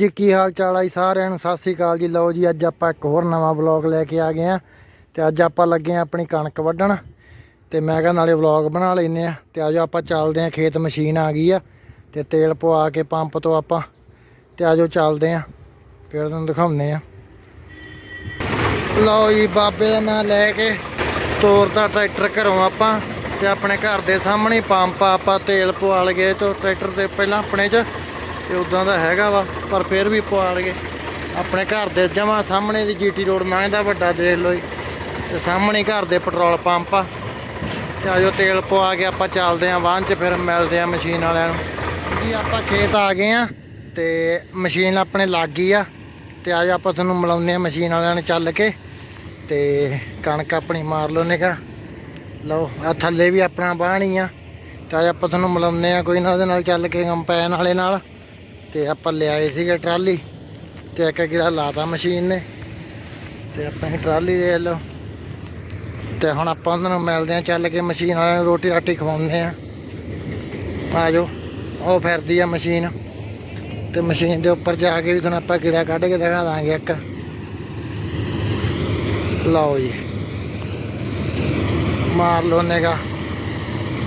ਜੀ, ਕੀ ਹਾਲ ਚਾਲ ਆ ਜੀ ਸਾਰਿਆਂ ਨੂੰ? ਸਤਿ ਸ੍ਰੀ ਅਕਾਲ ਜੀ। ਲਓ ਜੀ, ਅੱਜ ਆਪਾਂ ਇੱਕ ਹੋਰ ਨਵਾਂ ਵਲੌਗ ਲੈ ਕੇ ਆ ਗਏ ਆ ਤੇ ਅੱਜ ਆਪਾਂ ਲੱਗੇ ਆ ਆਪਣੀ ਕਣਕ ਵੱਢਣ ਤੇ ਮੈਂ ਕਿਹਾ ਨਾਲੇ ਵਲੌਗ ਬਣਾ ਲੈਨੇ ਆ। ਤੇ ਆਜੋ ਆਪਾਂ ਚੱਲਦੇ ਆ, ਖੇਤ ਮਸ਼ੀਨ ਆ ਗਈ ਆ ਤੇ ਤੇਲ ਪਵਾ ਕੇ ਪੰਪ ਤੋਂ ਆਪਾਂ ਤੇ ਆਜੋ ਚੱਲਦੇ ਆ। ਫਿਰ ਤੁਹਾਨੂੰ ਦਿਖਾਉਂਦੇ ਆ। ਲਓ ਜੀ, ਬਾਬੇ ਦਾ ਨਾਂ ਲੈ ਕੇ ਤੋਰਦਾ ਟਰੈਕਟਰ ਘਰੋਂ ਆਪਾਂ ਤੇ ਆਪਣੇ ਘਰ ਦੇ ਸਾਹਮਣੇ ਪੰਪ ਆਪਾਂ ਤੇਲ ਪਵਾ ਲਗੇ ਤੋਂ ਟਰੈਕਟਰ ਦੇ ਪਹਿਲਾਂ ਆਪਣੇ 'ਚ ਤੇ ਉਦਾਂ ਦਾ ਹੈਗਾ ਵਾ, ਪਰ ਫਿਰ ਵੀ ਪਵਾ ਲਗੇ ਆਪਣੇ ਘਰ ਦੇ ਜਮਾ ਸਾਹਮਣੇ ਦੀ ਜੀਟੀ ਰੋਡ ਲੰਘਦਾ ਵੱਡਾ ਦੇਖ ਲਓ ਜੀ। ਤੇ ਸਾਹਮਣੇ ਘਰ ਦੇ ਪੈਟਰੋਲ ਪੰਪ ਆ। ਤੇ ਆਜੋ ਤੇਲ ਪਵਾ ਕੇ ਆਪਾਂ ਚੱਲਦੇ ਆਂ ਵਾਹਨ 'ਚ, ਫਿਰ ਮਿਲਦੇ ਆ ਮਸ਼ੀਨ ਵਾਲਿਆਂ ਨੂੰ। ਜੀ ਆਪਾਂ ਖੇਤ ਆ ਗਏ ਆ, ਤੇ ਮਸ਼ੀਨ ਆਪਣੇ ਲੱਗ ਗਈ ਆ। ਤੇ ਆਜੋ ਆਪਾਂ ਤੁਹਾਨੂੰ ਮਿਲਾਉਂਦੇ ਆ ਮਸ਼ੀਨ ਵਾਲਿਆਂ ਨੂੰ ਚੱਲ ਕੇ। ਤੇ ਕਣਕ ਆਪਣੀ ਮਾਰ ਲਓ ਨਿਕਾ। ਲਓ ਆ ਥੱਲੇ ਵੀ ਆਪਣਾ ਬਾਹਣੀ ਆ। ਤੇ ਆਜੋ ਆਪਾਂ ਤੁਹਾਨੂੰ ਮਿਲਾਉਂਦੇ ਆ ਕੋਈ ਨਾ ਉਹਦੇ ਨਾਲ ਚੱਲ ਕੇ ਕੰਪੈਨ ਵਾਲੇ ਨਾਲ। ਤੇ ਆਪਾਂ ਲਿਆਏ ਸੀਗੇ ਟਰਾਲੀ ਤੇ ਇੱਕ ਜਿਹੜਾ ਲਾਤਾ ਮਸ਼ੀਨ ਨੇ ਤੇ ਆਪਾਂ ਇਹ ਟਰਾਲੀ ਦੇ ਲਓ। ਤੇ ਹੁਣ ਆਪਾਂ ਉਹਨਾਂ ਨੂੰ ਮਿਲਦੇ ਆ ਚੱਲ ਕੇ ਮਸ਼ੀਨ ਵਾਲਿਆਂ ਨੂੰ ਰੋਟੀ ਰਾਟੀ ਖਵਾਉਂਦੇ ਆ ਆ ਜਾਓ, ਉਹ ਫਿਰਦੀ ਆ ਮਸ਼ੀਨ। ਤੇ ਮਸ਼ੀਨ ਦੇ ਉੱਪਰ ਜਾ ਕੇ ਵੀ ਤੁਹਾਨੂੰ ਆਪਾਂ ਕੀੜਾ ਕੱਢ ਕੇ ਦਿਖਾ ਦਾਂਗੇ ਇੱਕ। ਲਓ ਜੀ। ਮਾਰ ਲਓ ਨੇਗਾ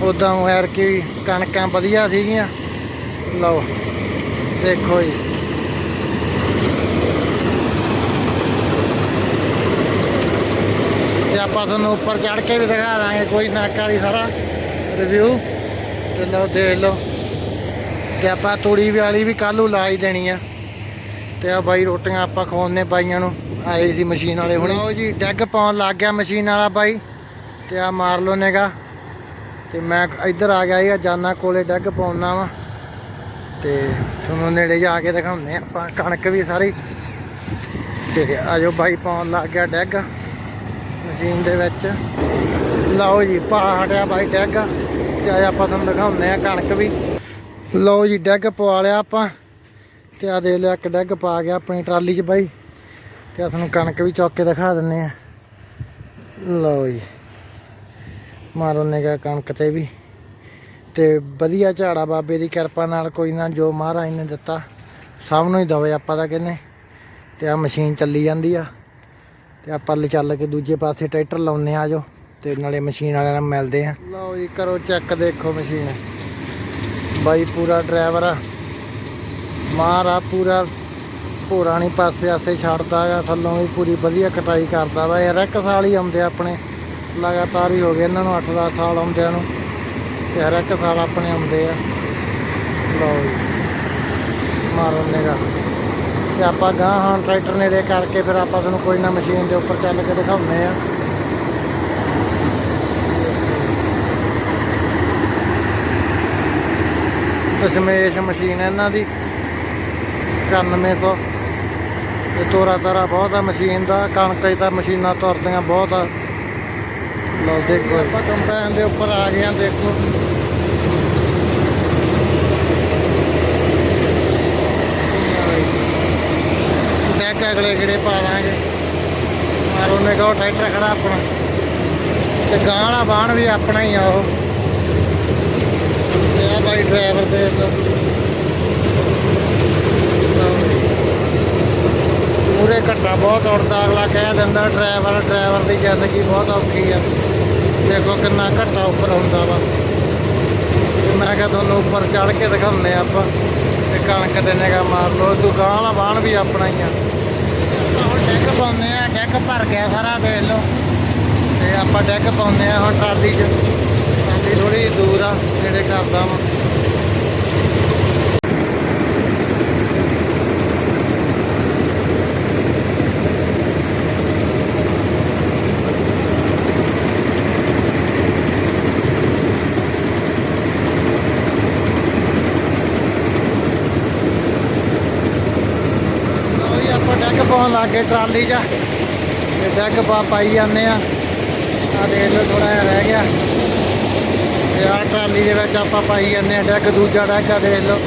ਉਦਾਂ ਵੈਰ ਕੀ ਕਣਕਾਂ ਵਧੀਆ ਸੀਗੀਆਂ। ਲਓ। ਦੇਖੋ ਜੀ। ਤੇ ਆਪਾਂ ਤੁਹਾਨੂੰ ਉੱਪਰ ਚੜ ਕੇ ਵੀ ਦਿਖਾ ਦਾਂਗੇ, ਕੋਈ ਨਾਕਾ ਦੀ ਸਾਰਾ। ਰਿਵਿਊ ਤੇ ਲਓ, ਦੇਖ ਲਓ। ਤੇ ਆਪਾਂ ਤੂੜੀ ਵਾਲੀ ਵੀ ਕੱਲੂ ਲਾ ਹੀ ਦੇਣੀ ਆ। ਤੇ ਆ ਬਾਈ, ਰੋਟੀਆਂ ਆਪਾਂ ਖਵਾਉਂਦੇ ਬਾਈਆਂ ਨੂੰ। ਆਏ ਸੀ ਮਸ਼ੀਨ ਵਾਲੇ ਹੁਣ। ਲਓ ਜੀ, ਡੈਗ ਪਾਉਣ ਲੱਗ ਗਿਆ ਮਸ਼ੀਨ ਵਾਲਾ ਬਾਈ। ਤੇ ਆ ਮਾਰ ਲਓ ਨੇਗਾ ਤੇ ਮੈਂ ਇੱਧਰ ਆ ਗਿਆ ਇਹ ਜਾਨਾ ਕੋਲੇ ਡੈਗ ਪਾਉਣਾ ਵਾ। ਤੇ ਤੁਹਾਨੂੰ ਨੇੜੇ ਜਾ ਕੇ ਦਿਖਾਉਂਦੇ ਆ ਆਪਾਂ। ਕਣਕ ਵੀ ਸਾਰੀ ਤੇ ਆਜੋ ਬਾਈ ਪਾਉਣ ਲੱਗ ਗਿਆ ਡੈਗ। ਮਸ਼ੀਨ ਦੇ ਵਿੱਚ। ਲਓ ਜੀ ਪਾ ਹਟਿਆ ਬਾਈ ਡੈਗ। ਤੇ ਆਏ ਆਪਾਂ ਤੁਹਾਨੂੰ ਦਿਖਾਉਂਦੇ ਆ ਕਣਕ ਵੀ। ਲਓ ਜੀ, ਡੈਗ ਪਵਾ ਲਿਆ ਆਪਾਂ। ਤੇ ਆ ਦੇ ਲਿਆ ਇੱਕ ਡੈਗ ਪਾ ਗਿਆ ਆਪਣੀ ਟਰਾਲੀ 'ਚ ਬਾਈ। ਤੇ ਆ ਤੁਹਾਨੂੰ ਕਣਕ ਵੀ ਚੁੱਕ ਕੇ ਦਿਖਾ ਦਿੰਨੇ ਆ ਲਓ ਜੀ। ਮਾਰੋ ਨੇਗਾ ਕਣਕ ਤੇ ਵੀ। ਤੇ ਵਧੀਆ ਝਾੜਾ ਬਾਬੇ ਦੀ ਕਿਰਪਾ ਨਾਲ ਕੋਈ ਨਾ ਜੋ ਮਹਾਰਾਜ ਨੇ ਦਿੱਤਾ, ਸਭ ਨੂੰ ਹੀ ਦਵੇ ਆਪਾਂ ਤਾਂ ਕਹਿੰਦੇ। ਤੇ ਆ ਮਸ਼ੀਨ ਚੱਲੀ ਜਾਂਦੀ ਆ, ਤੇ ਆਪਾਂ ਲੈ ਚੱਲ ਕੇ ਦੂਜੇ ਪਾਸੇ ਟਰੈਕਟਰ ਲਾਉਨੇ ਆ ਜੋ, ਤੇ ਨਾਲੇ ਮਸ਼ੀਨ ਵਾਲਿਆਂ ਨਾਲ ਮਿਲਦੇ ਆ। ਲਓ ਜੀ, ਕਰੋ ਚੈੱਕ, ਦੇਖੋ ਮਸ਼ੀਨ। ਬਾਈ ਪੂਰਾ ਡਰਾਈਵਰ ਆ। ਮਾਰਾ ਪੂਰਾ ਭੋਰਾ ਨਹੀਂ ਪਾਸੇ ਆਸੇ ਛੱਡਦਾ ਆ, ਥੱਲੋਂ ਵੀ ਪੂਰੀ ਵਧੀਆ ਕਟਾਈ ਕਰਦਾ ਵਾ। ਇਹ ਇੱਕ ਸਾਲ ਹੀ ਆਉਂਦੇ ਆਪਣੇ, ਲਗਾਤਾਰ ਹੀ ਹੋ ਗਏ, ਇਹਨਾਂ ਨੂੰ 8-10 ਸਾਲ ਆਉਂਦਿਆਂ ਨੂੰ। ਤੇ ਹਰ ਇੱਕ ਸਾਲ ਆਪਣੇ ਆਉਂਦੇ ਆ। ਲਓ ਜੀ। ਮਾਰੋ ਨੇਗਾ ਤੇ ਆਪਾਂ ਗਾਂ ਹਾਂ ਟਰੈਕਟਰ ਨੇੜੇ ਕਰਕੇ ਫਿਰ ਆਪਾਂ ਤੁਹਾਨੂੰ ਕੋਈ ਨਾ ਮਸ਼ੀਨ ਦੇ ਉੱਪਰ ਚੱਲ ਕੇ ਦਿਖਾਉਂਦੇ ਆ। ਦਸ਼ਮੇਸ਼ ਮਸ਼ੀਨ ਹੈ ਇਹਨਾਂ ਦੀ। 9100 ਤੇ ਤੋਰਾ ਤਾਰਾ ਬਹੁਤ ਆ ਮਸ਼ੀਨ ਦਾ। ਕਣਕ ਦੀ ਤਾਂ ਮਸ਼ੀਨਾਂ ਤੁਰਦੀਆਂ ਬਹੁਤ ਆ। ਲਓ ਦੇਖੋ ਆਪਾਂ ਕੰਪੈਨ ਦੇ ਉੱਪਰ ਆ ਗਏ ਆ ਦੇਖੋ। ਡੈਕ ਅਗਲੇ ਕਿਹੜੇ ਪਾ ਦਾਂਗੇ ਮਾਰੋ ਨੇ ਕਹੋ ਟਰੈਕਟਰ ਖੜਾ ਆਪਣਾ। ਤੇ ਗਾਂ ਬਾਣ ਵੀ ਆਪਣਾ ਹੀ ਆ ਉਹ। ਤੇ ਆ ਬਾਈ ਡਰਾਈਵਰ ਦੇ ਪੂਰੇ ਘੱਟਾ ਬਹੁਤ ਉੜਦਾ, ਅਗਲਾ ਕਹਿ ਦਿੰਦਾ ਡਰਾਈਵਰ ਡਰਾਈਵਰ ਦੀ ਜ਼ਿੰਦਗੀ ਬਹੁਤ ਔਖੀ ਆ। ਦੇਖੋ ਕਿੰਨਾ ਘੱਟਾ ਉੱਪਰ ਹੁੰਦਾ ਵਾ। ਮੈਂ ਕਿਹਾ ਤੁਹਾਨੂੰ ਉੱਪਰ ਚੜ ਕੇ ਦਿਖਾਉਂਦੇ ਆ ਆਪਾਂ। ਤੇ ਕਣਕ ਦੇ ਨਿਗਾ ਮਾਰ ਲਓ। ਦੁਕਾਨ ਵਾਲਾ ਬਾਣ ਵੀ ਆਪਣਾ ਹੀ ਆ। ਆਪਾਂ ਹੁਣ ਡੈਕ ਪਾਉਂਦੇ ਆ ਡੈਕ ਭਰ ਗਿਆ ਸਾਰਾ ਦੇਖ ਲਓ। ਤੇ ਆਪਾਂ ਡੈਕ ਪਾਉਂਦੇ ਆ ਹੁਣ ਟਰਾਲੀ 'ਚ। ਟਰਾਲੀ ਥੋੜੀ ਦੂਰ ਆ, ਨੇੜੇ ਕਰਦਾ ਵਾ ਲਓ ਜੀ ਆਪਾਂ ਡੈਕ ਟਰਾਲੀ 'ਚ। ਤੇ ਡੈਕ ਪਾ ਪਾਈ ਜਾਂਦੇ ਆ। ਆ ਦੇਖ ਲਓ ਥੋੜਾ ਜਿਹਾ ਰਹਿ ਗਿਆ। ਤੇ ਆ ਟਰਾਲੀ ਦੇ ਵਿੱਚ ਆਪਾਂ ਪਾਈ ਜਾਂਦੇ ਆ ਡੈਕ ਦੂਜਾ ਡੈਕ ਆ ਦੇਖ ਲਓ।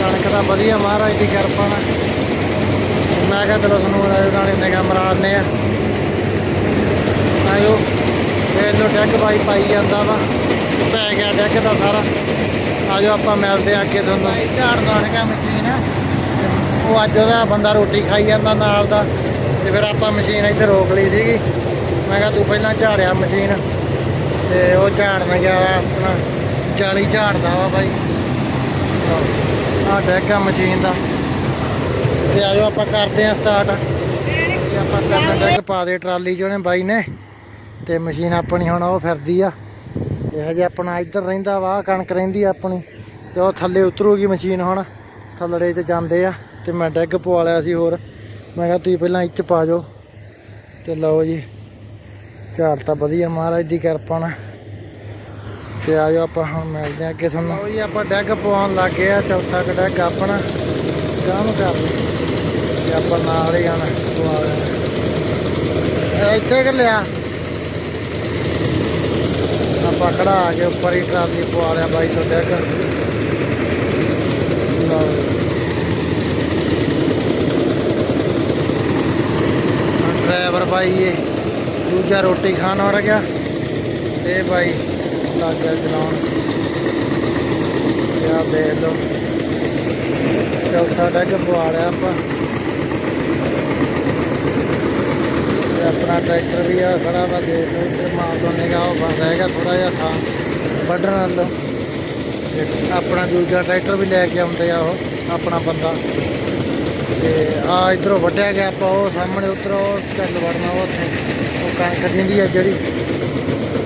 ਕਣਕ ਦਾ ਵਧੀਆ ਮਹਾਰਾਜ ਦੀ ਕਿਰਪਾ ਨਾਲ। ਮੈਂ ਕਿਹਾ ਚਲੋ ਤੁਹਾਨੂੰ ਨਾਲੇ ਨਿਗਾਹ ਮਰਾਉਂਦੇ ਆ। ਆਇਓ, ਦੇਖ ਲਓ ਡੈਕ ਪਾਈ ਪਾਈ ਜਾਂਦਾ ਵਾ। ਪੈ ਗਿਆ ਡੈਕ ਦਾ ਸਾਰਾ। ਆਜੋ ਆਪਾਂ ਮਿਲਦੇ ਆ ਅੱਗੇ ਤੁਹਾਨੂੰ। ਝਾੜ ਦਾਣਗਾ ਮਸ਼ੀਨ ਉਹ ਅੱਜ ਉਹਦਾ ਬੰਦਾ ਰੋਟੀ ਖਾਈ ਜਾਂਦਾ ਨਾਲ ਦਾ ਤੇ ਫਿਰ ਆਪਾਂ ਮਸ਼ੀਨ ਇੱਥੇ ਰੋਕ ਲਈ ਸੀਗੀ। ਮੈਂ ਕਿਹਾ ਤੂੰ ਪਹਿਲਾਂ ਝਾੜਿਆ ਮਸ਼ੀਨ ਤੇ ਉਹ ਝਾੜਨ ਗਿਆ ਆਪਣਾ ਜਾਲੀ ਝਾੜਦਾ ਵਾ ਬਾਈ। ਆ ਡੈਗਾ ਮਸ਼ੀਨ ਦਾ। ਤੇ ਆਜੋ ਆਪਾਂ ਕਰਦੇ ਆ ਸਟਾਰਟ ਤੇ ਆਪਾਂ ਕਰਨਾ ਡੈਗ ਪਾ ਦੇ ਟਰਾਲੀ 'ਚ ਉਹਨੇ ਬਾਈ ਨੇ। ਤੇ ਮਸ਼ੀਨ ਆਪਣੀ ਹੁਣ ਉਹ ਫਿਰਦੀ ਆ। ਤੇ ਹਜੇ ਆਪਣਾ ਇੱਧਰ ਰਹਿੰਦਾ ਵਾ ਕਣਕ ਰਹਿੰਦੀ ਆਪਣੀ। ਤੇ ਉਹ ਥੱਲੇ ਉਤਰੂਗੀ ਮਸ਼ੀਨ ਹੁਣ। ਥੱਲੜੇ 'ਚ ਜਾਂਦੇ ਆ। ਤੇ ਮੈਂ ਡੈਗ ਪਵਾ ਲਿਆ ਸੀ ਹੋਰ। ਮੈਂ ਕਿਹਾ ਤੁਸੀਂ ਪਹਿਲਾਂ ਇੱਚ ਪਾ ਜਾਓ। ਤੇ ਲਓ ਜੀ ਝਾੜ ਤਾਂ ਵਧੀਆ ਮਹਾਰਾਜ ਦੀ ਕਿਰਪਾ ਨਾਲ। ਤੇ ਆ ਜਾਓ ਆਪਾਂ, ਹੁਣ ਮਿਲਦੇ ਆ ਅੱਗੇ ਤੁਹਾਨੂੰ। ਲਓ ਜੀ, ਆਪਾਂ ਡੈਗ ਪਵਾਉਣ ਲੱਗ ਗਏ ਆ ਚੌਥਾ ਕੁ ਡੈਗ ਆਪਣਾ। ਕੰਮ ਕਰ ਲਈ ਤੇ ਆਪਾਂ ਨਾਲ ਹੀ ਆਣਾ ਪਵਾ ਲੈਣਾ। ਇੱਥੇ ਕਿ ਲਿਆ? ਆਪਾਂ ਖੜਾ ਆ ਕੇ ਉੱਪਰ ਹੀ ਟਰਾਲੀ ਪਵਾ ਲਿਆ ਬਾਈ ਤੋਂ ਡੈਗ ਲਓ ਜੀ। ਹੁਣ ਡਰਾਈਵਰ ਬਾਈ ਇਹ ਦੂਜਾ ਰੋਟੀ ਖਾਣ ਵੜ ਗਿਆ। ਇਹ ਬਾਈ ਲੱਗ ਗਿਆ ਚਲਾਉਣ। ਯਾ ਦੇਖ ਲਓ। ਚੌਥਾ ਡੱਗ ਪਵਾ ਲਿਆ ਆਪਾਂ। ਤੇ ਆਪਣਾ ਟਰੈਕਟਰ ਵੀ ਆ ਖੜਾ ਵਾ, ਦੇਖ ਲਓ ਇੱਧਰ ਮਾਰ ਦੋ ਨਿਗਾਹ ਉਹ ਬਸ ਹੈਗਾ ਥੋੜਾ ਜਿਹਾ ਥਾਂ ਵੱਢਣ ਨਾਲ ਆਪਣਾ ਦੂਜਾ ਟਰੈਕਟਰ ਵੀ ਲੈ ਕੇ ਆਉਂਦੇ ਆ ਉਹ, ਆਪਣਾ ਬੰਦਾ। ਤੇ ਆ ਇਧਰੋਂ ਵੱਢਿਆ ਗਿਆ ਆਪਾਂ, ਉਹ ਸਾਹਮਣੇ ਉਧਰੋਂ ਚੱਲ ਵੜਨਾ ਉਹ ਉੱਥੇ। ਉਹ ਕਣਕ ਦਿੰਦੀ ਆ ਜਿਹੜੀ।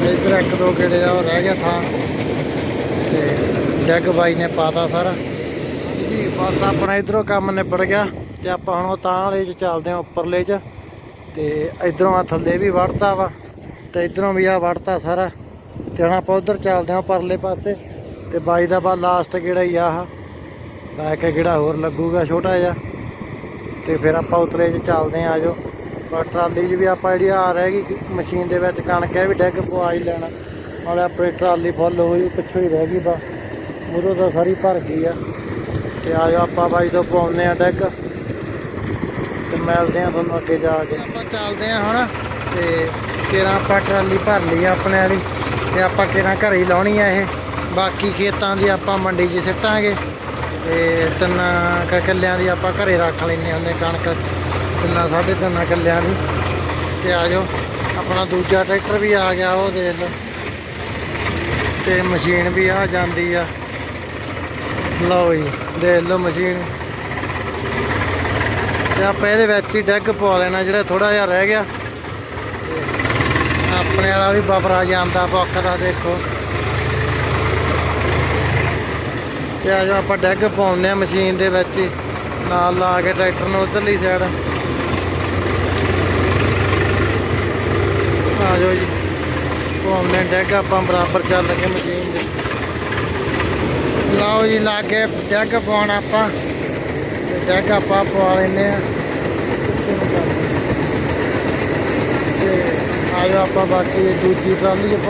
ਤੇ ਇਧਰ ਇੱਕ ਦੋ ਗੇੜੇ ਆ, ਉਹ ਰਹਿ ਗਿਆ ਥਾਂ। ਤੇ ਜੱਗ ਬਾਈ ਨੇ ਪਾਤਾ ਸਾਰਾ। ਜੀ, ਬਸ ਆਪਣਾ ਇਧਰੋਂ ਕੰਮ ਨਿਬੜ ਗਿਆ। ਤੇ ਆਪਾਂ ਹੁਣ ਉਹ ਤਾਂ ਵਾਲੇ ਚ ਚੱਲਦੇ ਆ ਉੱਪਰਲੇ ਚ। ਤੇ ਇਧਰੋਂ ਆ ਥੱਲੇ ਵੀ ਵੜਤਾ ਵਾ। ਤੇ ਇਧਰੋਂ ਵੀ ਆ ਵੜਤਾ ਸਾਰਾ। ਤੇ ਹੁਣ ਆਪਾਂ ਉਧਰ ਚੱਲਦੇ ਆ ਪਰਲੇ ਪਾਸੇ। ਤੇ ਬਾਈ ਦਾ ਬਾ ਲਾਸਟ ਕਿਹੜਾ ਹੀ ਆ ਆਹ। ਬਾਕੀ ਕਿਹੜਾ ਹੋਰ ਲੱਗੂਗਾ, ਛੋਟਾ ਜਿਹਾ। ਤੇ ਫਿਰ ਆਪਾਂ ਉਤਲੇ 'ਚ ਚੱਲਦੇ ਆ ਆਜੋ ਪਰ ਟਰਾਲੀ 'ਚ ਵੀ ਆਪਾਂ ਜਿਹੜੀ ਆ ਰਹਿ ਗਈ, ਮਸ਼ੀਨ ਦੇ ਵਿੱਚ ਕਣਕ ਹੈ, ਵੀ ਡੈਗ ਪਵਾ ਹੀ ਲੈਣਾ। ਨਾਲੇ ਆਪਣੀ ਟਰਾਲੀ ਫੁੱਲ ਹੋਈ, ਪਿੱਛੋਂ ਹੀ ਰਹਿ ਗਈ ਬਾ ਉਦੋਂ ਤਾਂ ਸਾਰੀ ਭਰ ਗਈ ਆ। ਤੇ ਆਜੋ ਆਪਾਂ ਬਾਈ ਤੋਂ ਪਾਉਂਦੇ ਆ ਡੈਗ। ਤੇ ਮਿਲਦੇ ਆ ਤੁਹਾਨੂੰ ਅੱਗੇ ਜਾ ਕੇ। ਆਪਾਂ ਚੱਲਦੇ ਆ ਹੁਣ, ਤੇ ਕਿਰਾਂ ਆਪਾਂ ਟਰਾਲੀ ਭਰ ਲਈ ਆ ਆਪਣੇ ਵਾਲੀ, ਤੇ ਆਪਾਂ ਕਿਰਾਂ ਘਰੇ ਹੀ ਲਾਉਣੀ ਆ ਇਹ। ਬਾਕੀ ਖੇਤਾਂ ਦੀ ਆਪਾਂ ਮੰਡੀ 'ਚ ਸਿੱਟਾਂਗੇ। ਤੇ ਤਿੰਨਾਂ ਕੁ ਕਿੱਲਿਆਂ ਦੀ ਆਪਾਂ ਘਰੇ ਰੱਖ ਲੈਂਦੇ ਹੁੰਦੇ ਕਣਕ ਤਿੰਨਾਂ, ਸਾਢੇ ਤਿੰਨਾਂ ਕਿੱਲਿਆਂ ਦੀ। ਤੇ ਆ ਜਾਓ, ਆਪਣਾ ਦੂਜਾ ਟਰੈਕਟਰ ਵੀ ਆ ਗਿਆ, ਉਹ ਦੇਖ ਲਓ। ਤੇ ਮਸ਼ੀਨ ਵੀ ਆ ਜਾਂਦੀ ਆ। ਲਓ ਜੀ, ਦੇਖ ਲਓ ਮਸ਼ੀਨ। ਤੇ ਆਪਾਂ ਇਹਦੇ ਵਿੱਚ ਹੀ ਡੈਗ ਪਵਾ ਲੈਣਾ, ਜਿਹੜਾ ਥੋੜਾ ਜਿਹਾ ਰਹਿ ਗਿਆ। ਆਪਣੇ ਵਾਲਾ ਵੀ ਬਬਰਾ ਜਾਂਦਾ ਪੱਖ ਦਾ ਦੇਖੋ। ਤੇ ਆ ਜਾਓ ਆਪਾਂ ਡੈਗ ਪਾਉਂਦੇ ਆ ਮਸ਼ੀਨ ਦੇ ਵਿੱਚ ਹੀ। ਨਾਲ ਲਾ ਕੇ ਟਰੈਕਟਰ ਨੂੰ ਉਧਰਲੀ ਸਾਈਡ ਆ ਜਾਓ ਜੀ। ਪਾਉਂਦੇ ਆ ਡੈਗ, ਆਪਾਂ ਬਰਾਬਰ ਚੱਲ ਕੇ ਮਸ਼ੀਨ ਦੇ। ਲਓ ਜੀ, ਲਾ ਕੇ ਡੈਗ ਪਾਉਣ ਆਪਾਂ। ਤੇ ਡੈਗ ਆਪਾਂ ਪਵਾ ਲੈਨੇ ਆ। ਤੇ ਆ ਜਾਓ ਆਪਾਂ ਬਾਕੀ ਦੂਜੀ ਟਰਾਲੀ 'ਚ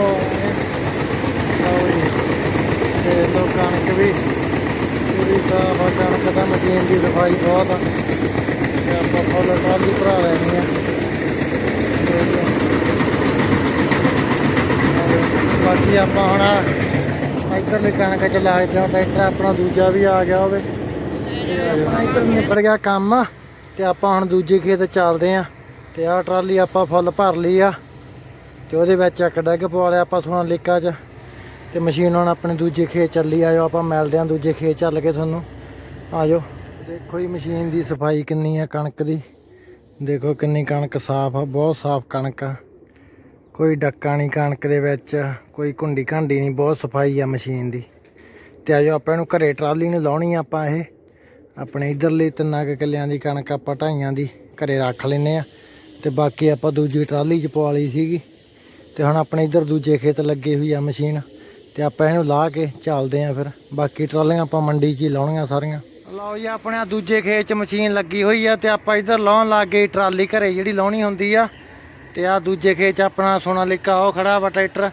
ਤੇ ਲੋਕਾਂ ਨੇ ਵੀ ਪੂਰੀ ਸਾਫ਼ ਆ ਕਣਕ ਦਾ ਮਸ਼ੀਨ ਦੀ ਸਫ਼ਾਈ ਬਹੁਤ ਆ। ਤੇ ਆਪਾਂ ਫੁੱਲ ਟਰਾਲੀ ਭਰਾ ਲੈਣੀ ਆ। ਬਾਕੀ ਆਪਾਂ ਹੁਣ ਇੱਧਰਲੀ ਕਣਕ ਚ ਲਾ ਕੇ ਟਰੈਕਟਰ ਆਪਣਾ ਦੂਜਾ ਵੀ ਆ ਗਿਆ ਹੋਵੇ। ਤੇ ਆਪਣਾ ਇੱਧਰ ਨਿਬੜ ਗਿਆ ਕੰਮ। ਤੇ ਆਪਾਂ ਹੁਣ ਦੂਜੇ ਖੇਤ ਚੱਲਦੇ ਆ। ਤੇ ਆਹ ਟਰਾਲੀ ਆਪਾਂ ਫੁੱਲ ਭਰ ਲਈ ਆ। ਤੇ ਉਹਦੇ ਵਿੱਚ ਇੱਕ ਡੱਗ ਪਵਾ ਲਿਆ ਆਪਾਂ ਸੋਨਾ ਲੇਕਾ ਚ। ਤੇ ਮਸ਼ੀਨ ਹੁਣ ਆਪਣੇ ਦੂਜੇ ਖੇਤ ਚੱਲੀ, ਆਜੋ ਆਪਾਂ ਮਿਲਦੇ ਆਂ ਦੂਜੇ ਖੇਤ ਚੱਲ ਕੇ ਤੁਹਾਨੂੰ। ਆਜੋ। ਦੇਖੋ ਜੀ, ਮਸ਼ੀਨ ਦੀ ਸਫ਼ਾਈ ਕਿੰਨੀ ਆ ਕਣਕ ਦੀ। ਦੇਖੋ ਕਿੰਨੀ ਕਣਕ ਸਾਫ਼ ਆ, ਬਹੁਤ ਸਾਫ਼ ਕਣਕ ਆ। ਕੋਈ ਡੱਕਾ ਨਹੀਂ ਕਣਕ ਦੇ ਵਿੱਚ, ਕੋਈ ਕੁੰਡੀ ਘਾਂਡੀ ਨਹੀਂ, ਬਹੁਤ ਸਫ਼ਾਈ ਆ ਮਸ਼ੀਨ ਦੀ। ਤੇ ਆਜੋ, ਆਪਾਂ ਇਹਨੂੰ ਘਰੇ ਟਰਾਲੀ ਨੂੰ ਲਾਉਣੀ ਆ ਆਪਾਂ ਇਹ। ਆਪਣੇ ਇਧਰਲੇ ਤਿੰਨਾਂ ਕੁ ਕਿੱਲਿਆਂ ਦੀ ਕਣਕ ਆਪਾਂ ਢਾਈਆਂ ਦੀ ਘਰੇ ਰੱਖ ਲੈਨੇ ਆ। ਤੇ ਬਾਕੀ ਆਪਾਂ ਦੂਜੀ ਟਰਾਲੀ 'ਚ ਪਵਾ ਲਈ ਸੀਗੀ। ਤੇ ਹੁਣ ਆਪਣੇ ਇਧਰ ਦੂਜੇ ਖੇਤ ਲੱਗੇ ਹੋਈ ਆ ਮਸ਼ੀਨ। ਤੇ ਆਪਾਂ ਇਹਨੂੰ ਲਾ ਕੇ ਚੱਲਦੇ ਆਂ ਫਿਰ। ਬਾਕੀ ਟਰਾਲੀਆਂ ਆਪਾਂ ਮੰਡੀ 'ਚ ਹੀ ਲਾਉਣੀਆਂ ਸਾਰੀਆਂ। ਲਓ ਜੀ, ਆਪਣੇ ਦੂਜੇ ਖੇਤ 'ਚ ਮਸ਼ੀਨ ਲੱਗੀ ਹੋਈ ਆ ਤੇ ਆਪਾਂ ਇਧਰ ਲਾਉਣ ਲੱਗ ਗਏ ਟਰਾਲੀ ਘਰੇ ਜਿਹੜੀ ਲਾਉਣੀ ਹੁੰਦੀ ਆ। ਤੇ ਆ ਦੂਜੇ ਖੇਤ 'ਚ ਆਪਣਾ ਸੋਨਾਲੀਕਾ, ਉਹ ਖੜਾ ਵਾ ਟਰੈਕਟਰ।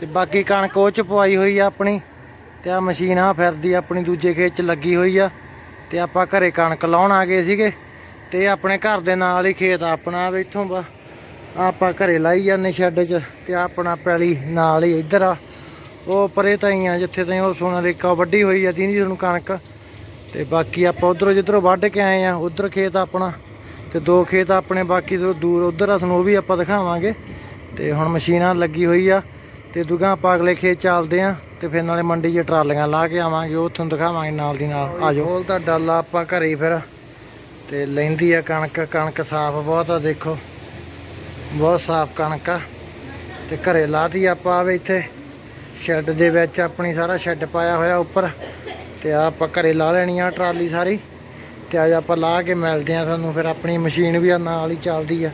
ਤੇ ਬਾਕੀ ਕਣਕ ਉਹ 'ਚ ਪਵਾਈ ਹੋਈ ਆ ਆਪਣੀ। ਤੇ ਆ ਮਸ਼ੀਨ ਆ ਫਿਰਦੀ ਆਪਣੀ ਦੂਜੇ ਖੇਤ 'ਚ ਲੱਗੀ ਹੋਈ ਆ। ਤੇ ਆਪਾਂ ਘਰੇ ਕਣਕ ਲਾਉਣ ਆ ਗਏ ਸੀਗੇ। ਤੇ ਆਪਣੇ ਘਰ ਦੇ ਨਾਲ ਹੀ ਖੇਤ ਆਪਣਾ ਵੀ ਇੱਥੋਂ ਬਾ ਆਪਾਂ ਘਰੇ ਲਾਈ ਜਾਂਦੇ ਸ਼ੈੱਡ 'ਚ। ਤੇ ਆਪਣਾ ਪੈਲੀ ਨਾਲ ਹੀ ਇੱਧਰ ਆ। ਉਹ ਪਰੇ ਤਾਂ ਹੀ ਆ ਜਿੱਥੇ ਤਾਈਂ ਉਹ ਸੋਨਾਲੀਕਾ ਵੱਡੀ ਹੋਈ ਆ ਦੀਂਦੀ ਤੁਹਾਨੂੰ ਕਣਕ। ਤੇ ਬਾਕੀ ਆਪਾਂ ਉਧਰੋਂ ਜਿੱਧਰੋਂ ਵੱਢ ਕੇ ਆਏ ਆ ਉਧਰ ਖੇਤ ਆਪਣਾ ਤੇ ਦੋ ਖੇਤ ਆਪਣੇ ਬਾਕੀ ਤੋਂ ਦੂਰ ਉਧਰ ਆ ਤੁਹਾਨੂੰ ਉਹ ਵੀ ਆਪਾਂ ਦਿਖਾਵਾਂਗੇ। ਤੇ ਹੁਣ ਮਸ਼ੀਨਾਂ ਲੱਗੀ ਹੋਈ ਆ ਤੇ ਦੁਗਾ ਆਪਾਂ ਅਗਲੇ ਖੇਤ ਚੱਲਦੇ ਆ ਤੇ ਫਿਰ ਨਾਲੇ ਮੰਡੀ 'ਚ ਟਰਾਲੀਆਂ ਲਾ ਕੇ ਆਵਾਂਗੇ ਉਹ ਤੁਹਾਨੂੰ ਦਿਖਾਵਾਂਗੇ ਨਾਲ ਦੀ ਨਾਲ। ਆਜੋ ਬੋਲ ਤਾਂ ਡਾਲਾ ਆਪਾਂ ਘਰੇ ਹੀ ਫਿਰ। ਤੇ ਲੈਂਦੀ ਆ ਕਣਕ ਕਣਕ ਸਾਫ਼ ਬਹੁਤ ਆ ਦੇਖੋ। ਬਹੁਤ ਸਾਫ਼ ਕਣਕ ਆ। ਤੇ ਘਰੇ ਲਾਤੀ ਆਪਾਂ ਆਵੇ ਇੱਥੇ। ਸ਼ੈੱਡ ਦੇ ਵਿੱਚ ਆਪਣੀ ਸਾਰਾ ਸ਼ੈੱਡ ਪਾਇਆ ਹੋਇਆ ਉੱਪਰ ਤੇ ਆਹ ਆਪਾਂ ਘਰੇ ਲਾ ਲੈਣੀ ਆ ਟਰਾਲੀ ਸਾਰੀ ਤੇ ਅੱਜ ਆਪਾਂ ਲਾ ਕੇ ਮਿਲਦੇ ਆ ਤੁਹਾਨੂੰ, ਫਿਰ ਆਪਣੀ ਮਸ਼ੀਨ ਵੀ ਆ, ਨਾਲ ਹੀ ਚੱਲਦੀ ਆ।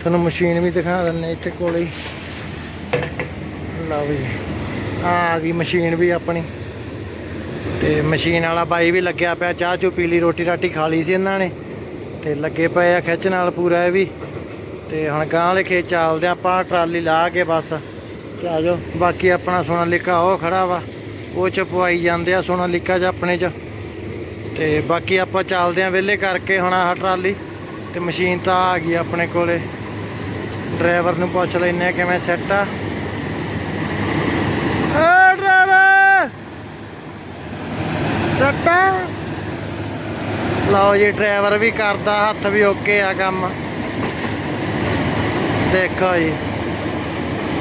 ਤੁਹਾਨੂੰ ਮਸ਼ੀਨ ਵੀ ਦਿਖਾ ਦਿੰਨੇ ਇੱਥੇ ਕੋਲੇ ਹੀ। ਲਓ ਵੀ ਆ ਗਈ ਮਸ਼ੀਨ ਵੀ ਆਪਣੀ। ਤੇ ਮਸ਼ੀਨ ਵਾਲਾ ਬਾਈ ਵੀ ਲੱਗਿਆ ਪਿਆ, ਚਾਹ ਚੂ ਪੀ ਲਈ, ਰੋਟੀ ਰਾਟੀ ਖਾ ਲਈ ਸੀ ਇਹਨਾਂ ਨੇ। ਤੇ ਲੱਗੇ ਪਏ ਆ ਖਿੱਚ ਨਾਲ ਪੂਰਾ ਇਹ ਵੀ। ਤੇ ਹੁਣ ਗਾਂ ਵਾਲੇ ਖੇਤ ਚੱਲਦੇ ਆ, ਆਪਾਂ ਟਰਾਲੀ ਲਾ ਕੇ ਬਸ। ਤੇ ਆ ਜਾਓ। ਬਾਕੀ ਆਪਣਾ ਸੋਨਾਲੀਕਾ ਉਹ ਖੜਾ ਵਾ। ਉਹ ਚ ਪਵਾਈ ਜਾਂਦੇ ਆ ਸੋਨਾਲੀਕਾ ਚ ਆਪਣੇ ਚ। ਤੇ ਬਾਕੀ ਆਪਾਂ ਚੱਲਦੇ ਆ ਵਿਹਲੇ ਕਰਕੇ ਹੁਣ ਆਹ ਟਰਾਲੀ। ਤੇ ਮਸ਼ੀਨ ਤਾਂ ਆ ਗਈ ਆਪਣੇ ਕੋਲੇ। ਡਰਾਈਵਰ ਨੂੰ ਪੁੱਛ ਲੈਨੇ ਆ ਕਿਵੇਂ ਸੈੱਟ ਆ। ਓ ਡਰਾਈਵਰ! ਸੱਟਾ ਲਓ ਜੀ, ਡਰਾਈਵਰ ਵੀ ਕਰਦਾ, ਹੱਥ ਵੀ ਓਕੇ ਆ ਕੰਮ। ਦੇਖੋ ਜੀ।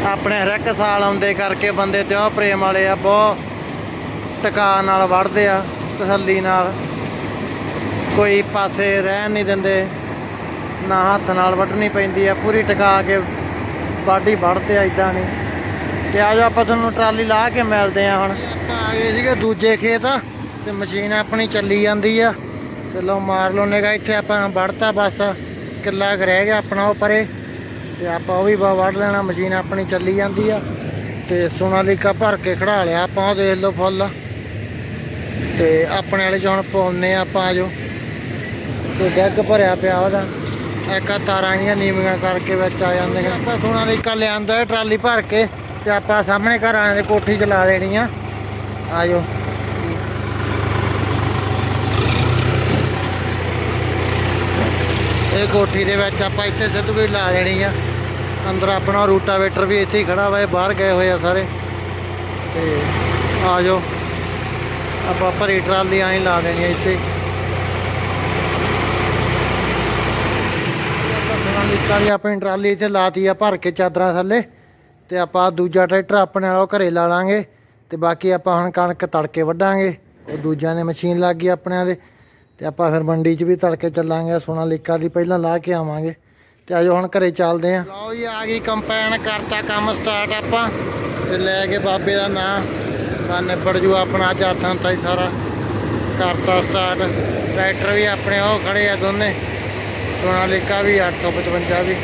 ਆਪਣੇ ਹਰ ਇੱਕ ਸਾਲ ਆਉਂਦੇ ਕਰਕੇ ਬੰਦੇ ਤੇ ਉਹ ਪ੍ਰੇਮ ਵਾਲੇ ਆ, ਬਹੁਤ ਟਿਕਾ ਨਾਲ ਵੜਦੇ ਆ, ਤਸੱਲੀ ਨਾਲ। ਕੋਈ ਪਾਸੇ ਰਹਿਣ ਨਹੀਂ ਦਿੰਦੇ, ਨਾ ਹੱਥ ਨਾਲ ਵੱਢਣੀ ਪੈਂਦੀ ਆ, ਪੂਰੀ ਟਿਕਾ ਕੇ ਬਾਡੀ ਵੜਦੇ ਆ ਇਦਾਂ ਨਹੀਂ। ਤੇ ਆਜੋ ਆਪਾਂ ਤੁਹਾਨੂੰ ਟਰਾਲੀ ਲਾ ਕੇ ਮਿਲਦੇ ਆ ਹੁਣ। ਆਪਾਂ ਆ ਗਏ ਸੀਗੇ ਦੂਜੇ ਖੇਤ, ਤੇ ਮਸ਼ੀਨ ਆਪਣੀ ਚੱਲੀ ਜਾਂਦੀ ਆ। ਚਲੋ ਮਾਰ ਲਓ ਨਿਗਾ ਇੱਥੇ ਆਪਾਂ ਵੜਤਾ ਬਸ। ਕਿੱਲਾ ਕੁ ਰਹਿ ਗਿਆ ਆਪਣਾ ਉਹ ਪਰੇ ਤੇ ਆਪਾਂ ਉਹ ਵੀ ਵੱਢ ਲੈਣਾ, ਮਸ਼ੀਨ ਆਪਣੀ ਚੱਲੀ ਜਾਂਦੀ ਆ। ਤੇ ਸੋਨਾਲੀਕਾ ਭਰ ਕੇ ਖੜਾ ਲਿਆ ਆਪਾਂ, ਉਹ ਦੇਖ ਲਓ ਫੁੱਲ। ਤੇ ਆਪਣੇ ਵਾਲੇ 'ਚ ਹੁਣ ਪਾਉਨੇ ਆ ਆਪਾਂ ਆਜੋ ਤੇ ਡੈਗ ਭਰਿਆ ਪਿਆ ਉਹਦਾ। ਇੱਕ ਤਾਰਾਂ ਜੀਆਂ ਨੀਵੀਆਂ ਕਰਕੇ ਵਿੱਚ ਆ ਜਾਂਦੇ ਨੇ ਆਪਾਂ ਸੋਨਾਲੀਕਾ ਲਿਆਂਦਾ ਟਰਾਲੀ ਭਰ ਕੇ ਤੇ ਆਪਾਂ ਸਾਹਮਣੇ ਘਰਾਂ ਦੇ ਕੋਠੀ 'ਚ ਲਾ ਦੇਣੀ ਆ। ਆਜੋ ਇਹ ਕੋਠੀ ਦੇ ਵਿੱਚ ਆਪਾਂ ਇੱਥੇ ਸਿੱਧੂ ਵੀ ਲਾ ਦੇਣੀ ਆ। ਅੰਦਰ ਆਪਣਾ ਰੂਟਾਵੇਟਰ ਵੀ ਇੱਥੇ ਹੀ ਖੜਾ ਵਾ, ਇਹ ਬਾਹਰ ਗਏ ਹੋਏ ਆ ਸਾਰੇ। ਤੇ ਆ ਜਾਓ। ਆਪਾਂ ਭਰੀ ਟਰਾਲੀ ਆਹੀਂ ਲਾ ਦੇਣੀ ਆ ਇੱਥੇ। ਨਿੱਕਾ ਵੀ ਆਪਣੀ ਟਰਾਲੀ ਇੱਥੇ ਲਾਤੀ ਆ, ਭਰ ਕੇ ਚਾਦਰਾਂ ਥੱਲੇ। ਤੇ ਆਪਾਂ ਦੂਜਾ ਟਰੈਕਟਰ ਆਪਣੇ ਨਾਲ ਘਰੇ ਲਾ ਲਾਂਗੇ। ਤੇ ਬਾਕੀ ਆਪਾਂ ਹੁਣ ਕਣਕ ਤੜਕੇ ਵੱਢਾਂਗੇ। ਉਹ ਦੂਜਿਆਂ ਨੇ ਮਸ਼ੀਨ ਲੱਗ ਗਈ ਆਪਣਿਆਂ ਦੇ। ਤੇ ਆਪਾਂ ਫਿਰ ਮੰਡੀ 'ਚ ਵੀ ਤੜਕੇ ਚੱਲਾਂਗੇ ਸੋਨਾਲੀਕਾ ਦੀ ਪਹਿਲਾਂ ਲਾ ਕੇ ਆਵਾਂਗੇ। ਤੇ ਆਜੋ ਹੁਣ ਘਰੇ ਚੱਲਦੇ ਆਂ। ਲਓ ਜੀ, ਆ ਗਈ ਕੰਪੈਨ, ਕਰਤਾ ਕੰਮ ਸਟਾਰਟ ਆਪਾਂ। ਤੇ ਲੈ ਕੇ ਬਾਬੇ ਦਾ ਨਾਂ ਤਾਂ ਨਿਬੜ ਜੂ ਆਪਣਾ ਅੱਜ ਹੱਥਾਂ ਤਾਈ ਸਾਰਾ। ਕਰਤਾ ਸਟਾਰਟ ਟਰੈਕਟਰ ਵੀ ਆਪਣੇ ਉਹ ਖੜੇ ਆ ਦੋਨੇ। ਸੋਨਾਲੀਕਾ ਵੀ 855 ਵੀ।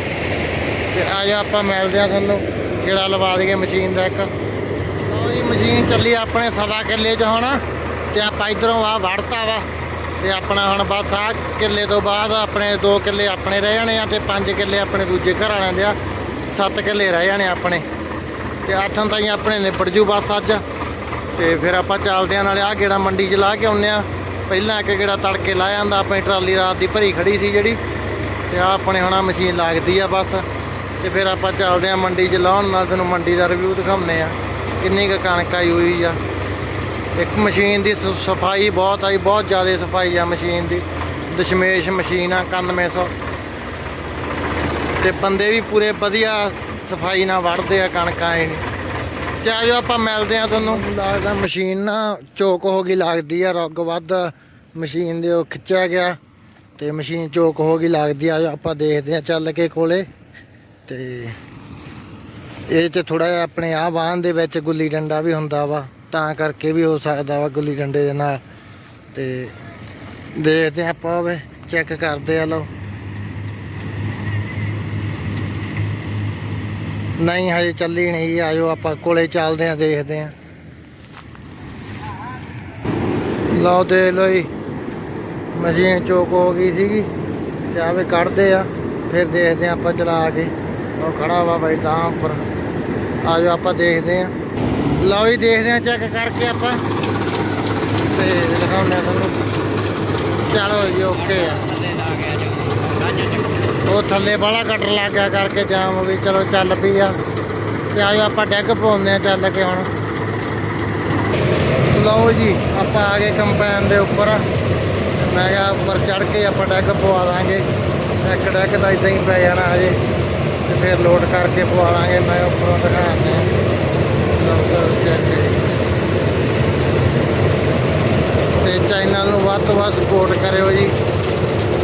ਤੇ ਆਜੋ ਆਪਾਂ ਮਿਲਦੇ ਆ ਤੁਹਾਨੂੰ ਜਿਹੜਾ ਲਵਾ ਦਈਏ ਮਸ਼ੀਨ ਦਾ ਇੱਕ। ਲਓ ਜੀ, ਮਸ਼ੀਨ ਚੱਲੀ ਆਪਣੇ ਸਵਾ ਕਿੱਲੇ 'ਚ ਹੁਣ। ਤੇ ਆਪਾਂ ਇਧਰੋਂ ਆ ਵੜਤਾ ਵਾ। ਤੇ ਆਪਣਾ ਹੁਣ ਬਸ ਆ ਕਿੱਲੇ ਤੋਂ ਬਾਅਦ ਆਪਣੇ 2 ਕਿੱਲੇ ਆਪਣੇ ਰਹਿ ਜਾਣੇ ਆ ਤੇ 5 ਕਿੱਲੇ ਆਪਣੇ ਦੂਜੇ ਘਰ ਵਾਲਿਆਂ ਦੇ ਆ। 7 ਕਿੱਲੇ ਰਹਿ ਜਾਣੇ ਆਪਣੇ। ਤੇ ਤਾਂ ਹੀ ਆਪਣੇ ਨਿਬੜ ਜੂ ਬਸ ਅੱਜ। ਤੇ ਫਿਰ ਆਪਾਂ ਚੱਲਦੇ ਆ ਨਾਲੇ ਆ ਗੇੜਾ ਮੰਡੀ 'ਚ ਲਾ ਕੇ ਆਉਂਦੇ ਆ। ਪਹਿਲਾਂ ਇੱਕ ਗੇੜਾ ਤੜਕੇ ਲਾ ਜਾਂਦਾ ਆਪਣੀ ਟਰਾਲੀ ਰਾਤ ਦੀ ਭਰੀ ਖੜੀ ਸੀ ਜਿਹੜੀ। ਤੇ ਆ ਆਪਣੇ ਹੁਣ ਆਹ ਮਸ਼ੀਨ ਲੱਗਦੀ ਆ ਬਸ। ਤੇ ਫਿਰ ਆਪਾਂ ਚੱਲਦੇ ਆ ਮੰਡੀ 'ਚ ਲਾਉਣ ਨਾਲ ਤੁਹਾਨੂੰ ਮੰਡੀ ਦਾ ਰਿਵਿਊ ਦਿਖਾਉਂਦੇ ਆ। ਕਿੰਨੀ ਕੁ ਕਣਕ ਆਈ ਹੋਈ ਆ। ਇੱਕ ਮਸ਼ੀਨ ਦੀ ਸਫ਼ਾਈ ਬਹੁਤ ਆਈ, ਬਹੁਤ ਜ਼ਿਆਦਾ ਸਫ਼ਾਈ ਆ ਮਸ਼ੀਨ ਦੀ। ਦਸ਼ਮੇਸ਼ ਮਸ਼ੀਨ ਆ 9100 ਤੇ ਬੰਦੇ ਵੀ ਪੂਰੇ ਵਧੀਆ ਸਫ਼ਾਈ ਨਾਲ ਵੜਦੇ ਆ ਕਣਕਾਂ ਐ ਨਹੀਂ। ਤੇ ਆਜੋ ਆਪਾਂ ਮਿਲਦੇ ਆ ਤੁਹਾਨੂੰ। ਲੱਗਦਾ ਮਸ਼ੀਨ ਨਾ ਚੋਕ ਹੋ ਗਈ ਲੱਗਦੀ ਆ, ਰੁੱਗ ਵੱਧ ਮਸ਼ੀਨ ਦੇ ਉਹ ਖਿੱਚਿਆ ਗਿਆ। ਤੇ ਮਸ਼ੀਨ ਚੋਕ ਹੋ ਗਈ ਲੱਗਦੀ ਆ, ਆਜੋ ਆਪਾਂ ਦੇਖਦੇ ਆ ਚੱਲ ਕੇ ਕੋਲੇ ਤੇ ਇਹ ਤੇ ਥੋੜਾ ਜਿਹਾ ਆਪਣੇ ਆ ਵਾਹਨ ਦੇ ਵਿੱਚ ਗੁੱਲੀ ਡੰਡਾ ਵੀ ਹੁੰਦਾ ਵਾ। ਤਾਂ ਕਰਕੇ ਵੀ ਹੋ ਸਕਦਾ ਵਾ ਗੁੱਲੀ ਡੰਡੇ ਦੇ ਨਾਲ। ਤੇ ਦੇਖਦੇ ਹਾਂ ਆਪਾਂ ਵੇ ਚੈੱਕ ਕਰਦੇ ਆ ਲਓ। ਨਹੀਂ ਹਜੇ ਚੱਲੀ ਨਹੀਂ, ਆਜੋ ਆਪਾਂ ਕੋਲੇ ਚੱਲਦੇ ਆ ਦੇਖਦੇ ਆ ਲਓ ਦੇ ਲਓ ਜੀ, ਮਸ਼ੀਨ ਚੋਕ ਹੋ ਗਈ ਸੀਗੀ, ਤੇ ਆਵੇ ਕੱਢਦੇ ਆ, ਫਿਰ ਦੇਖਦੇ ਆ ਆਪਾਂ ਚਲਾ ਕੇ। ਉਹ ਖੜਾ ਵਾ ਬਾਈ, ਤਾਂ ਉੱਪਰ। ਆਜੋ ਆਪਾਂ ਦੇਖਦੇ ਆ ਲਓ ਜੀ, ਦੇਖਦੇ ਆ ਚੈੱਕ ਕਰਕੇ ਆਪਾਂ। ਤੇ ਦਿਖਾਉਂਦੇ ਆ ਤੁਹਾਨੂੰ। ਚਲੋ ਜੀ ਓਕੇ ਆ। ਉਹ ਥੱਲੇ ਬਾਹਲਾ ਕਟਰ ਲੱਗ ਗਿਆ ਕਰਕੇ ਜਾਮ ਹੋ ਗਈ ਚਲੋ ਚੱਲ ਪਈ ਆ। ਤੇ ਆਜੋ, ਆਪਾਂ ਡੈਗ ਪਾਉਂਦੇ ਆ ਚੱਲ ਕੇ ਹੁਣ। ਲਓ ਜੀ, ਆਪਾਂ ਆ ਗਏ ਕੰਪੈਨ ਦੇ ਉੱਪਰ। ਮੈਂ ਕਿਹਾ ਉੱਪਰ ਚੜ ਕੇ ਆਪਾਂ ਡੈਗ ਪਵਾ ਦਾਂਗੇ। ਇੱਕ ਡੈਗ ਤਾਂ ਇਦਾਂ ਹੀ ਪੈ ਜਾਣਾ ਹਜੇ। ਤੇ ਫਿਰ ਲੋਡ ਕਰਕੇ ਪਵਾ ਲਾਂਗੇ, ਮੈਂ ਉੱਪਰੋਂ ਦਿਖਾਉਂਦੇ ਤੇ ਚੈਨਲ ਨੂੰ ਵੱਧ ਤੋਂ ਵੱਧ ਸਪੋਰਟ ਕਰਿਓ ਜੀ।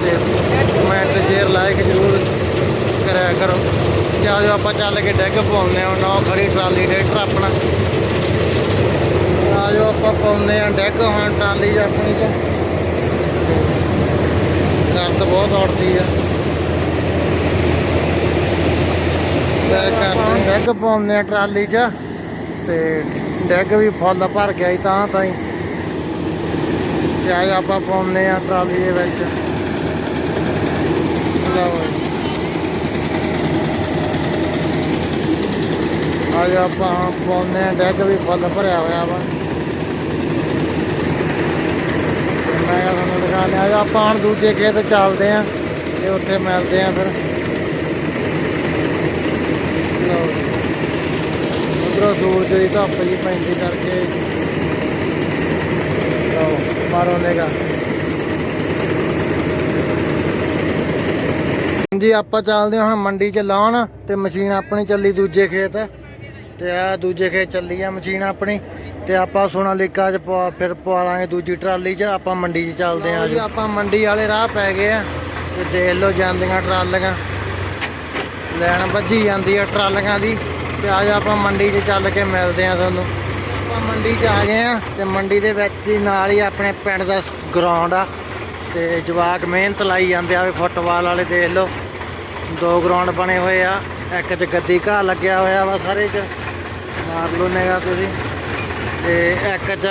ਤੇ ਕਮੈਂਟ ਸ਼ੇਅਰ ਲਾਈਕ ਜ਼ਰੂਰ ਕਰਿਆ ਕਰੋ। ਜਾ ਆਪਾਂ ਚੱਲ ਕੇ ਡੈਗ ਪਾਉਂਦੇ ਆ ਨੌ ਖੜੀ ਟਰਾਲੀ ਟਰੈਕਟਰ ਆਪਣਾ ਆ ਜੋ ਆਪਾਂ ਪਾਉਂਦੇ ਆ ਡੈਗ ਹੁਣ ਟਰਾਲੀ 'ਚ ਆਪਣੀ ਚ ਦਰਦ ਬਹੁਤ ਔੜਦੀ ਆ। ਤੇ ਕਰਦੇ ਡੈਗ ਪਾਉਂਦੇ ਆ ਟਰਾਲੀ 'ਚ। ਤੇ ਡੈਗ ਵੀ ਫੁੱਲ ਭਰ ਗਿਆ ਸੀ ਤਾਂ ਤਾਂ ਹੀ। ਚਾਹੇ ਆਪਾਂ ਪਾਉਂਦੇ ਆ ਟਰਾਲੀ ਦੇ ਵਿੱਚ। ਲਓ ਅੱਜ ਆਪਾਂ ਪਾਉਂਦੇ ਆ ਡੈਗ ਵੀ ਫੁੱਲ ਭਰਿਆ ਹੋਇਆ ਵਾ। ਮੈਂ ਕਿਹਾ ਤੁਹਾਨੂੰ ਦਿਖਾਣੇ ਆ ਆਪਾਂ ਹੁਣ ਦੂਜੇ ਖੇਤ ਚੱਲਦੇ ਆ ਤੇ ਉੱਥੇ ਮਿਲਦੇ ਆ ਫਿਰ। ਲਓ ਉਧਰੋਂ ਸੂਰਜ ਦੀ ਧੁੱਪ ਜੀ ਪੈਂਦੀ ਕਰਕੇ ਲਓ ਮਾਰੋ ਨੇਗਾ ਜੀ ਆਪਾਂ ਚੱਲਦੇ ਹੁਣ ਮੰਡੀ 'ਚ ਲਾਉਣ ਤੇ ਮਸ਼ੀਨ ਆਪਣੀ ਚੱਲੀ ਦੂਜੇ ਖੇਤ। ਤੇ ਆ ਦੂਜੇ ਖੇਤ ਚੱਲੀ ਆ ਮਸ਼ੀਨ ਆਪਣੀ। ਤੇ ਆਪਾਂ ਸੋਨਾਲੀਕਾ 'ਚ ਪਵਾ ਫਿਰ ਪਵਾ ਲਾਂਗੇ ਦੂਜੀ ਟਰਾਲੀ 'ਚ। ਆਪਾਂ ਮੰਡੀ 'ਚ ਚੱਲਦੇ ਹਾਂ ਜੀ ਆਪਾਂ ਮੰਡੀ ਵਾਲੇ ਰਾਹ ਪੈ ਗਏ ਆ। ਤੇ ਦੇਖ ਲਓ ਜਾਂਦੀਆਂ ਟਰਾਲੀਆਂ। ਲੈਣ ਵੱਜੀ ਜਾਂਦੀ ਆ ਟਰਾਲੀਆਂ ਦੀ। ਤੇ ਅੱਜ ਆਪਾਂ ਮੰਡੀ 'ਚ ਚੱਲ ਕੇ ਮਿਲਦੇ ਆ ਤੁਹਾਨੂੰ। ਆਪਾਂ ਮੰਡੀ 'ਚ ਆ ਗਏ ਆ ਤੇ ਮੰਡੀ ਦੇ ਵਿੱਚ ਹੀ ਨਾਲ ਹੀ ਆਪਣੇ ਪਿੰਡ ਦਾ ਗਰਾਊਂਡ ਆ ਤੇ ਜਵਾਕ ਮਿਹਨਤ ਲਾਈ ਜਾਂਦੇ ਆ ਵੀ ਫੁੱਟਬਾਲ ਵਾਲੇ ਦੇਖ ਲਓ। ਦੋ ਗਰਾਊਂਡ ਬਣੇ ਹੋਏ ਆ, ਇੱਕ 'ਚ ਗੱਦੀ ਘਾਹ ਲੱਗਿਆ ਹੋਇਆ ਵਾ ਸਾਰੇ 'ਚ। ਮਾਰ ਲਓ ਨੇਗਾ ਤੁਸੀਂ। ਤੇ ਇੱਕ 'ਚ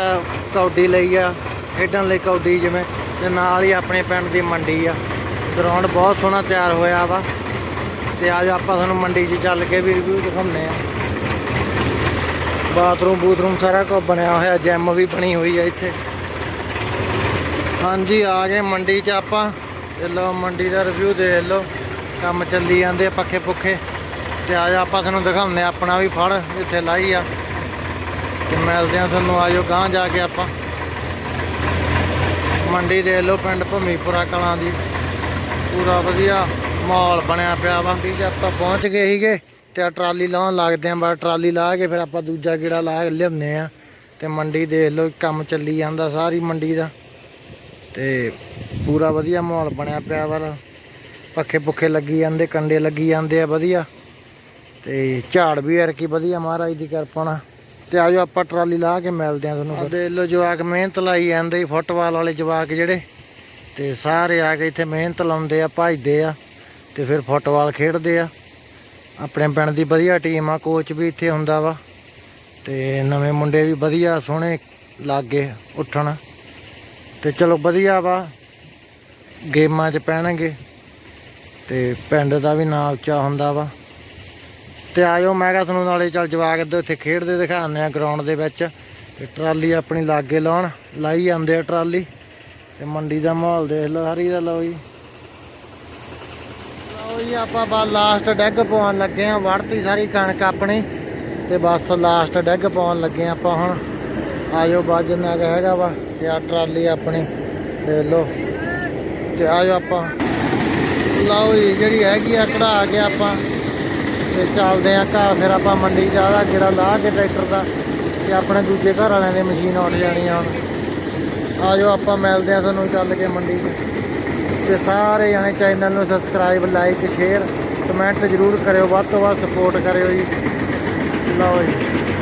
ਕੌਡੀ ਲਈ ਆ, ਖੇਡਣ ਲਈ ਕੌਡੀ ਜਿਵੇਂ। ਤੇ ਨਾਲ ਹੀ ਆਪਣੇ ਪਿੰਡ ਦੀ ਮੰਡੀ ਆ। ਗਰਾਊਂਡ ਬਹੁਤ ਸੋਹਣਾ ਤਿਆਰ ਹੋਇਆ ਵਾ। ਤੇ ਅੱਜ ਆਪਾਂ ਤੁਹਾਨੂੰ ਮੰਡੀ 'ਚ ਚੱਲ ਕੇ ਵੀ ਰਿਵਿਊ ਦਿਖਾਉਂਦੇ ਆ ਬਾਥਰੂਮ, ਬੂਥਰੂਮ ਸਾਰਾ ਕੁਝ ਬਣਿਆ ਹੋਇਆ ਜਿਮ ਵੀ ਬਣੀ ਹੋਈ ਹੈ ਇੱਥੇ। ਹਾਂਜੀ, ਆ ਗਏ ਮੰਡੀ 'ਚ ਆਪਾਂ। ਤੇ ਲਓ, ਮੰਡੀ ਦਾ ਰਿਵਿਊ ਦੇਖ ਲਓ। ਕੰਮ ਚੱਲੀ ਜਾਂਦੇ ਆ ਪੱਖੇ ਪੁੱਖੇ ਤੇ ਆ ਜਾ ਆਪਾਂ ਤੁਹਾਨੂੰ ਦਿਖਾਉਂਦੇ ਆ ਆਪਣਾ ਵੀ ਫੜ ਇੱਥੇ ਲਾਈ ਆ। ਤੇ ਮਿਲਦੇ ਆ ਤੁਹਾਨੂੰ, ਆਜੋ ਗਾਂ ਜਾ ਕੇ ਆਪਾਂ। ਮੰਡੀ ਦੇਖ ਲਓ ਪਿੰਡ ਭੂਮੀਪੁਰਾ ਕਲਾਂ ਦੀ। ਪੂਰਾ ਵਧੀਆ। ਮਾਹੌਲ ਬਣਿਆ ਪਿਆ ਵਾ। ਵੀ ਜੇ ਆਪਾਂ ਪਹੁੰਚ ਗਏ ਸੀਗੇ ਤੇ ਆ ਟਰਾਲੀ ਲਾਉਣ ਲੱਗਦੇ ਆ, ਬਸ ਟਰਾਲੀ ਲਾ ਕੇ ਫਿਰ ਆਪਾਂ ਦੂਜਾ ਗੇੜਾ ਲਾ ਕੇ ਲਿਆਉਂਦੇ ਆ ਤੇ ਮੰਡੀ ਦੇਖ ਲਓ ਕੰਮ ਚੱਲੀ ਜਾਂਦਾ ਸਾਰੀ ਮੰਡੀ ਦਾ। ਤੇ ਪੂਰਾ ਵਧੀਆ ਮਾਹੌਲ ਬਣਿਆ ਪਿਆ ਵਾ। ਪੱਖੇ ਪੁੱਖੇ ਲੱਗੀ ਜਾਂਦੇ, ਕੰਡੇ ਲੱਗੀ ਜਾਂਦੇ ਆ, ਵਧੀਆ। ਤੇ ਝਾੜ ਵੀ ਐਰਕੀ ਵਧੀਆ ਮਹਾਰਾਜ ਦੀ ਕਿਰਪਾ ਨਾਲ। ਤੇ ਆਜੋ ਆਪਾਂ ਟਰਾਲੀ ਲਾ ਕੇ ਮਿਲਦੇ ਆ ਤੁਹਾਨੂੰ ਆ ਦੇਖ ਲਓ ਜਵਾਕ, ਮਿਹਨਤ ਲਾਈ ਜਾਂਦੇ ਫੁੱਟਬਾਲ ਵਾਲੇ ਜਵਾਕ ਜਿਹੜੇ। ਤੇ ਸਾਰੇ ਆ ਕੇ ਇੱਥੇ ਮਿਹਨਤ ਲਾਉਂਦੇ ਆ, ਭੱਜਦੇ ਆ। ਤੇ ਫਿਰ ਫੁੱਟਬਾਲ ਖੇਡਦੇ ਆ। ਆਪਣੇ ਪਿੰਡ ਦੀ ਵਧੀਆ ਟੀਮ ਆ ਕੋਚ ਵੀ ਇੱਥੇ ਹੁੰਦਾ ਵਾ। ਤੇ ਨਵੇਂ ਮੁੰਡੇ ਵੀ ਵਧੀਆ ਸੋਹਣੇ ਲੱਗੇ ਉੱਠਣ। ਤੇ ਚਲੋ ਵਧੀਆ ਵਾ, ਗੇਮਾਂ 'ਚ ਪੈਣਗੇ। ਤੇ ਪਿੰਡ ਦਾ ਵੀ ਨਾਂ ਉੱਚਾ ਹੁੰਦਾ ਵਾ। ਤੇ ਆਜੋ ਮੈਂ ਕਿਹਾ ਤੁਹਾਨੂੰ ਨਾਲੇ ਚੱਲ ਜਵਾਕ ਇੱਧਰ ਇੱਥੇ ਖੇਡਦੇ ਦਿਖਾਉਂਦੇ ਆ ਗਰਾਊਂਡ ਦੇ ਵਿੱਚ। ਤੇ ਟਰਾਲੀ ਆਪਣੀ ਲਾਗੇ ਲਾਉਣ, ਲਾਈ ਜਾਂਦੇ ਆ ਟਰਾਲੀ। ਤੇ ਮੰਡੀ ਦਾ ਮਾਹੌਲ ਦੇਖ ਲਓ, ਹਰੀ ਦਾ ਲਓ ਜੀ। ਲਓ ਜੀ, ਆਪਾਂ ਬਾ ਲਾਸਟ ਡੈਗ ਪਾਉਣ ਲੱਗੇ ਆ ਵੜਤੀ ਸਾਰੀ ਕਣਕ ਆਪਣੀ, ਤੇ ਬਸ ਲਾਸਟ ਡੈਗ ਪਾਉਣ ਲੱਗੇ ਆ ਆਪਾਂ ਹੁਣ। ਆਜੋ ਬਾਜ ਜਿੰਨਾ ਕੁ ਹੈਗਾ ਵਾ, ਤੇ ਆ ਟਰਾਲੀ ਆਪਣੀ ਦੇਖ ਲਓ, ਤੇ ਆਜੋ ਆਪਾਂ। ਲਓ ਜੀ, ਜਿਹੜੀ ਹੈਗੀ ਆ, ਕਢਾ ਕੇ ਆਪਾਂ, ਤੇ ਚੱਲਦੇ ਆ ਘਰ। ਫਿਰ ਆਪਾਂ ਮੰਡੀ ਜਾਦਾ ਜਿਹੜਾ ਲਾ ਕੇ ਟਰੈਕਟਰ ਦਾ, ਤੇ ਆਪਣੇ ਦੂਜੇ ਘਰ ਵਾਲਿਆਂ ਦੀ ਮਸ਼ੀਨ ਉੱਡ ਜਾਣੀ ਆ ਹੁਣ। ਆਜੋ ਆਪਾਂ ਮਿਲਦੇ ਆ ਤੁਹਾਨੂੰ ਚੱਲ ਕੇ ਮੰਡੀ 'ਚ। ਤੇ ਸਾਰੇ ਜਣੇ ਚੈਨਲ ਨੂੰ ਸਬਸਕ੍ਰਾਈਬ ਲਾਈਕ ਸ਼ੇਅਰ ਕਮੈਂਟ ਜ਼ਰੂਰ ਕਰਿਓ, ਵੱਧ ਤੋਂ ਵੱਧ ਸਪੋਰਟ ਕਰਿਓ ਜੀ। ਲਓ ਜੀ।